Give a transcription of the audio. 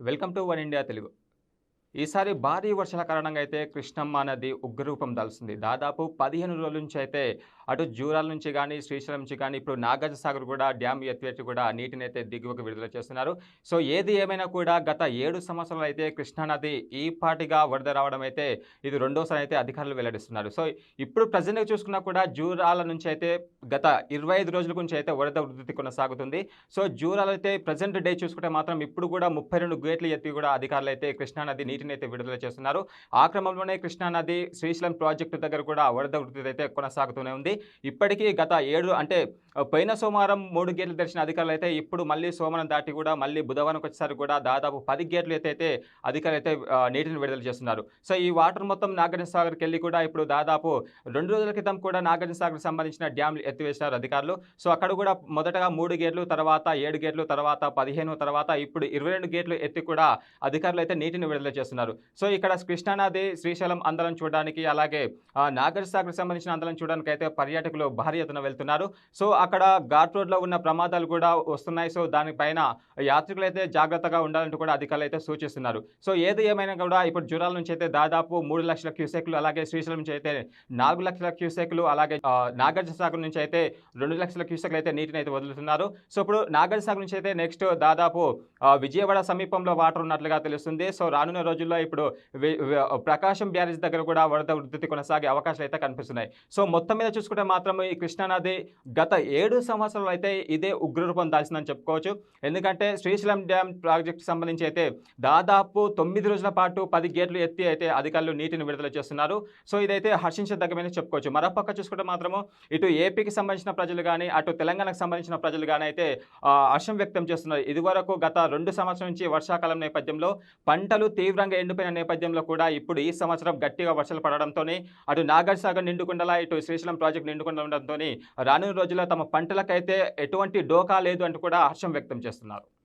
Welcome to one India Telugu. ఈసారి భారీ వర్షాల కారణంగా అయితే కృష్ణమ్మ నది ఉగ్రరూపం దాల్చింది దాదాపు పదిహేను రోజుల నుంచి అయితే అటు జూరాల నుంచి కానీ శ్రీశైలం నుంచి కానీ ఇప్పుడు నాగార్జు సాగర్ కూడా డ్యామ్ ఎత్తిపెట్టి కూడా నీటిని అయితే దిగువకు విడుదల చేస్తున్నారు. సో ఏది ఏమైనా కూడా గత ఏడు సంవత్సరాలు అయితే కృష్ణానది ఈ పాటిగా వరద రావడం అయితే ఇది రెండోసారి అయితే అధికారులు వెల్లడిస్తున్నారు. సో ఇప్పుడు ప్రజెంట్గా చూసుకున్నా కూడా జూరాల నుంచి అయితే గత ఇరవై ఐదు రోజుల నుంచి అయితే వరద వృద్ధి కొనసాగుతుంది. సో జూరాలు అయితే ప్రజెంట్ డే చూసుకుంటే మాత్రం ఇప్పుడు కూడా ముప్పై రెండు గేట్లు ఎత్తి కూడా అధికారులు అయితే కృష్ణానది నీటిని అయితే విడుదల చేస్తున్నారు. ఆ క్రమంలోనే కృష్ణానది శ్రీశైలం ప్రాజెక్టు దగ్గర కూడా వరద వృద్ధి అయితే కొనసాగుతూనే ఉంది. ఇప్పటికీ గత ఏడు అంటే పోయిన సోమవారం మూడు గేట్లు తెరిచిన అధికారులు అయితే ఇప్పుడు మళ్ళీ సోమవారం దాటి కూడా మళ్ళీ బుధవారం వచ్చేసరికి కూడా దాదాపు పది గేట్లు అయితే అయితే అధికారులు అయితే నీటిని విడుదల చేస్తున్నారు. సో ఈ వాటర్ మొత్తం నాగార్జున సాగర్కి వెళ్ళి కూడా ఇప్పుడు దాదాపు రెండు రోజుల క్రితం కూడా నాగార్జున సాగర్కి సంబంధించిన డ్యామ్లు ఎత్తివేశారు అధికారులు. సో అక్కడ కూడా మొదటగా మూడు గేట్లు తర్వాత ఏడు గేట్లు తర్వాత పదిహేను తర్వాత ఇప్పుడు ఇరవై రెండు గేట్లు ఎత్తి కూడా అధికారులు అయితే నీటిని విడుదల చేస్తున్నారు. సో ఇక్కడ కృష్ణానది శ్రీశైలం అందరం చూడడానికి అలాగే నాగర్సాగర్ సంబంధించిన అందరం చూడడానికి అయితే పర్యాటకులు భారీ ఎత్తున వెళ్తున్నారు. సో అక్కడ ఘాట్ రోడ్లో ఉన్న ప్రమాదాలు కూడా వస్తున్నాయి. సో దానిపైన యాత్రికులు అయితే జాగ్రత్తగా ఉండాలంటూ కూడా అధికారులు అయితే సూచిస్తున్నారు. సో ఏది ఏమైనా కూడా ఇప్పుడు జూరాల నుంచి అయితే దాదాపు మూడు లక్షల క్యూసెక్లు అలాగే శ్రీశైలం నుంచి అయితే నాలుగు లక్షల క్యూసెక్లు అలాగే నాగార్జునసాగర్ నుంచి అయితే రెండు లక్షల క్యూసెక్లు అయితే నీటిని అయితే వదులుతున్నారు. సో ఇప్పుడు నాగార్జునసాగర్ నుంచి అయితే నెక్స్ట్ దాదాపు విజయవాడ సమీపంలో వాటర్ ఉన్నట్లుగా తెలుస్తుంది. సో రానున్న రోజు రోజుల్లో ఇప్పుడు ప్రకాశం బ్యారేజ్ దగ్గర కూడా వరద ఉధృతి కొనసాగే అవకాశాలు అయితే కనిపిస్తున్నాయి. సో మొత్తం మీద చూసుకుంటే మాత్రం ఈ కృష్ణానది గత ఏడు సంవత్సరాలు అయితే ఇదే ఉగ్రరూపం దాల్చిందని చెప్పుకోవచ్చు. ఎందుకంటే శ్రీశైలం డ్యామ్ ప్రాజెక్ట్ సంబంధించి అయితే దాదాపు తొమ్మిది రోజుల పాటు పది గేట్లు ఎత్తి అయితే అధికారులు నీటిని విడుదల చేస్తున్నారు. సో ఇదైతే హర్షించదగ్గమైన చెప్పుకోవచ్చు. మరోపక్క చూసుకుంటే మాత్రము ఇటు ఏపీకి సంబంధించిన ప్రజలు కానీ అటు తెలంగాణకు సంబంధించిన ప్రజలు కానీ అయితే హర్షం వ్యక్తం చేస్తున్నారు. ఇదివరకు గత రెండు సంవత్సరం నుంచి వర్షాకాలం నేపథ్యంలో పంటలు తీవ్రంగా ఎండిపోయిన నేపథ్యంలో కూడా ఇప్పుడు ఈ సంవత్సరం గట్టిగా వర్షాలు పడడంతోనే అటు నాగర్ సాగర్ నిండుకుండలా ఇటు శ్రీశైలం ప్రాజెక్టు నిండుకుండా ఉండడంతో రానున్న రోజుల్లో తమ పంటలకైతే ఎటువంటి డోకా లేదు అంటూ కూడా హర్షం వ్యక్తం చేస్తున్నారు.